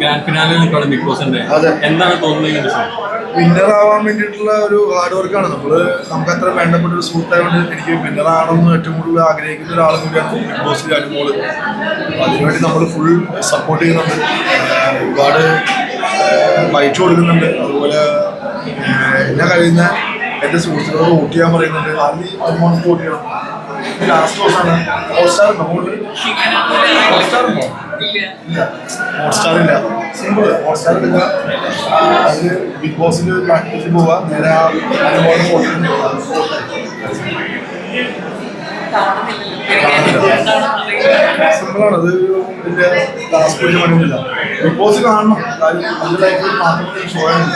Grand finale നിൽക്കുകയാണ് big ബോസിന്റെ. എന്താണ് തോന്നുന്നത് വിന്നർ ആവാൻ വേണ്ടിയിട്ടുള്ള ഒരു ഹാർഡ് വർക്കാണ് നമ്മൾ നമുക്ക് അത്ര വേണ്ടപ്പെട്ട ഒരു സുഹൃത്തായതുകൊണ്ട് എനിക്ക് വിന്നർ ആണെന്ന് ഏറ്റവും കൂടുതൽ ആഗ്രഹിക്കുന്ന ഒരാളും കൂടിയാണ് ബിഗ് ബോസ് അനുമോൾ അതിനുവേണ്ടി നമ്മൾ ഫുൾ സപ്പോർട്ട് ചെയ്യുന്നുണ്ട്. ഒരുപാട് ബൈറ്റ് കൊടുക്കുന്നുണ്ട്. അതുപോലെ എന്നെ കഴിയുന്ന എന്റെ സുഹൃത്തുക്കളോട് വോട്ട് ചെയ്യാൻ പറയുന്നുണ്ട്. ആദ്യം അനുമോൾക്ക് വോട്ട് ചെയ്യണം. ലാസ്റ്റ് ദിവസമാണ് ഹോസ്റ്റാർ നമ്മൾ ഹോട്ട്സ്റ്റാർ ഉണ്ടോ? ഹോട്ട്സ്റ്റാർ ഇല്ല സിമ്പിൾ ഹോട്ട്സ്റ്റാർ എടുക്കുക അതിൽ ബിഗ് ബോസിൽ പ്രാക്ടീസിൽ പോവുക നേരെ ഫോട്ടോ സിമ്പിളാണ് അത് ഇതിന്റെ ടാസ്ക് വലിയ പണിയൊന്നുമില്ല ബിഗ് ബോസ് കാണണം എന്റെ ലൈഫിൽ മാത്രമേ ഷോ ആണ്.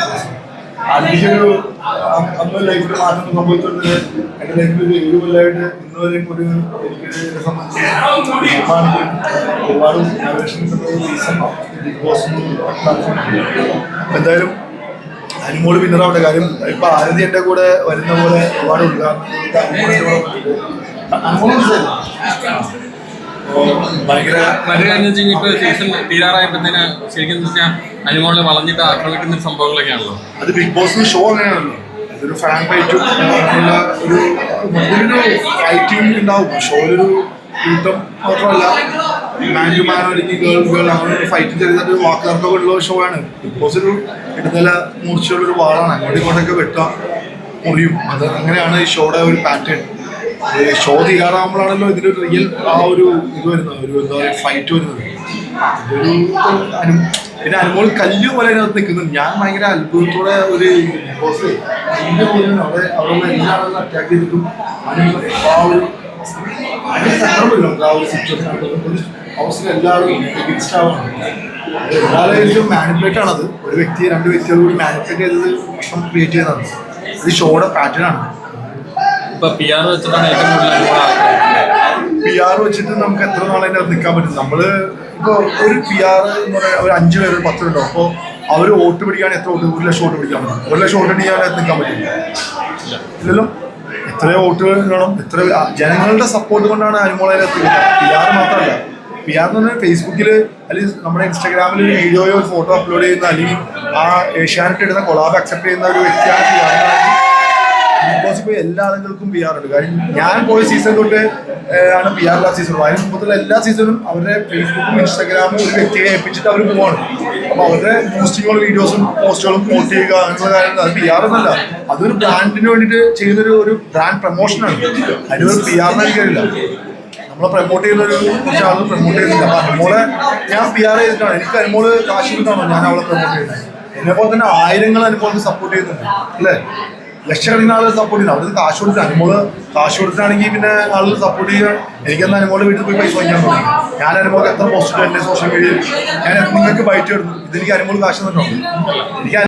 അതിലൊരു അന്ന് ലൈഫിൽ മാറ്റം സംഭവിച്ചിട്ടുണ്ട് എന്റെ ലൈഫിൽ ഒരു ഏഴ് കൊല്ലമായിട്ട് ഇന്ന് ഒരു എനിക്കൊരു സംബന്ധിച്ച് ഒരുപാട് ബോസ് എന്തായാലും അനുമോൾ വിന്നറാവട്ടെ കാര്യം ഇപ്പൊ ആരതി എന്റെ കൂടെ വരുന്ന പോലെ ഒരുപാട് ഉദ്ഘാടനം സീസൺ വളഞ്ഞിട്ട് ആക്രമിക്കുന്ന സംഭവങ്ങളൊക്കെയാണല്ലോ അത് ബിഗ് ബോസ് ഷോ അങ്ങനെയാണല്ലോ ഒരു ഫാൻ ഒരു ഉണ്ടാവും ഷോയിലൊരു കൂട്ടം മാത്രമല്ല മാൻ ടു മാൻ അല്ലെങ്കിൽ ഗേൾ ഗേൾ അങ്ങനെ ഫൈറ്റ് ചെയ്തിട്ട് വാക്കുകാർക്കൊക്കെ ഷോ ആണ് ഒരു ഇടനില മൂർച്ചയുള്ള ഒരു വാളാണ് അങ്ങോട്ടും ഇങ്ങോട്ടൊക്കെ വെട്ടാം മുറിയും അത് അങ്ങനെയാണ് ഈ ഷോയുടെ ഒരു പാറ്റേൺ ഷോ തീരാറാകുമ്പോഴാണല്ലോ ഇതിലൊരു റിയൽ ആ ഒരു ഇത് വരുന്നത് ഒരു എന്താ പറയുക ഫൈറ്റ് വരുന്നത് ഇതൊരു പിന്നെ അനുമോൾ കല്ല് പോലെ അതിനകത്ത് നിൽക്കുന്നുണ്ട് ഞാൻ ഭയങ്കര അത്ഭുതത്തോടെ ഒരു ബോസ് ഇതിന്റെ പോലും അവിടെ അവിടെ എല്ലാ ആളുകളും അറ്റാക്ക് ചെയ്തിട്ടും അനു ആ ഒരു അതിന് സങ്കടമില്ല നമുക്ക് ആ ഒരു സിറ്റുവേഷൻ ഹൗസിൽ എല്ലാവരും എഗൻസ്റ്റ് എല്ലാവരും മാനിപ്പുലേറ്റ് ആണത്. ഒരു വ്യക്തി രണ്ട് വ്യക്തികൾ കൂടി മാനിപ്പുലേറ്റ് ചെയ്തത് ഭക്ഷണം ക്രിയേറ്റ് ചെയ്യുന്നതാണ്. ഇത് ഷോയുടെ പാറ്റേൺ ആണ്. ഇപ്പൊ പി ആർ വെച്ചിട്ടാണ് ഏറ്റവും കൂടുതൽ പി ആർ വെച്ചിട്ട് നമുക്ക് എത്ര നാളെ അത് നിൽക്കാൻ പറ്റും? നമ്മൾ ഇപ്പോൾ ഒരു പി ആർ എന്ന് പറയാൻ ഒരു അഞ്ച് പേര് പത്ത് പേരുണ്ടോ അപ്പോൾ അവർ വോട്ട് പിടിക്കാൻ എത്ര വോട്ട്? ഒരു ലക്ഷം വോട്ട് പിടിക്കാൻ പറ്റും. ഒരു ലക്ഷം വോട്ട് പിടിക്കാൻ നിൽക്കാൻ പറ്റില്ല ഇല്ലല്ലോ? എത്ര വോട്ടുകൾ വേണം? എത്ര ജനങ്ങളുടെ സപ്പോർട്ട് കൊണ്ടാണ് അനുമോളെ പി ആർ മാത്രമല്ല. പി ആർ എന്ന് പറഞ്ഞാൽ ഫേസ്ബുക്കിൽ അല്ലെങ്കിൽ നമ്മുടെ ഇൻസ്റ്റാഗ്രാമിൽ ഒരു വീഡിയോയോ ഫോട്ടോ അപ്ലോഡ് ചെയ്യുന്ന അല്ലെങ്കിൽ ആ ഏഷ്യാനെറ്റ് ഇടുന്ന കൊളാബ് അക്സെപ്റ്റ് ചെയ്യുന്ന ഒരു വ്യക്തിയാണ് പി ആർ ബിഗ് ബോസ് ഇപ്പോൾ എല്ലാ ആളുകൾക്കും പി ആർ ഉണ്ട്. കാര്യം ഞാൻ പോയ സീസൺ തൊട്ട് ആണ് പി ആർ ലാസ്റ്റ് സീസൺ അതിന് മുമ്പത്തുള്ള എല്ലാ സീസണും അവരുടെ ഫേസ്ബുക്കും ഇൻസ്റ്റാഗ്രാമും ഒരു വ്യക്തിയെ ഏൽപ്പിച്ചിട്ട് അവർ പോവാണ്. അപ്പോൾ അവരുടെ പോസ്റ്റുകളും വീഡിയോസും പോസ്റ്റുകളും പോസ്റ്റ് ചെയ്യുക അങ്ങനെയുള്ള കാര്യങ്ങൾ അത് പി ആർ എന്നല്ല അതൊരു ബ്രാൻഡിന് വേണ്ടിയിട്ട് ചെയ്യുന്നൊരു ഒരു ബ്രാൻഡ് പ്രൊമോഷനാണ് അതിനൊരു പി ആറിന് എനിക്കറിയില്ല നമ്മളെ പ്രൊമോട്ട് ചെയ്യുന്ന ഒരു കുറച്ച് ആളുകൾ പ്രൊമോട്ട് ചെയ്യുന്നില്ല അപ്പൊ അനുമോളെ ഞാൻ പി ആർ ചെയ്തിട്ടാണ്. എനിക്ക് അനുമോൾ കാശ് കിട്ടാണോ? ഞാൻ അവളെ പ്രൊമോട്ട് ചെയ്യുന്നത് എന്നെ പോലെ തന്നെ ആയിരങ്ങൾ അനുഭവം സപ്പോർട്ട് ചെയ്യുന്നുണ്ട് അല്ലേ? ലക്ഷക്കണക്കിന് ആളുകൾ സപ്പോർട്ട് ചെയ്യുന്നു അവിടുന്ന് കാശ് കൊടുത്ത് അനുമോൾ കാശ് കൊടുത്താണെങ്കിൽ പിന്നെ ആളുകൾ സപ്പോർട്ട് ചെയ്യുക. എനിക്കെന്നാൽ അനുമോളെ വീട്ടിൽ പോയി പൈസ വാങ്ങിക്കാൻ തുടങ്ങി ഞാൻ അനുമോൾക്ക് എത്ര പോസ്റ്റ് എന്റെ സോഷ്യൽ മീഡിയയിൽ ഞാൻ നിങ്ങൾക്ക് ബൈറ്റ് ഇടുന്നു ഇതെനിക്ക് അനുമോൾ കാശ് തന്നെ എനിക്ക്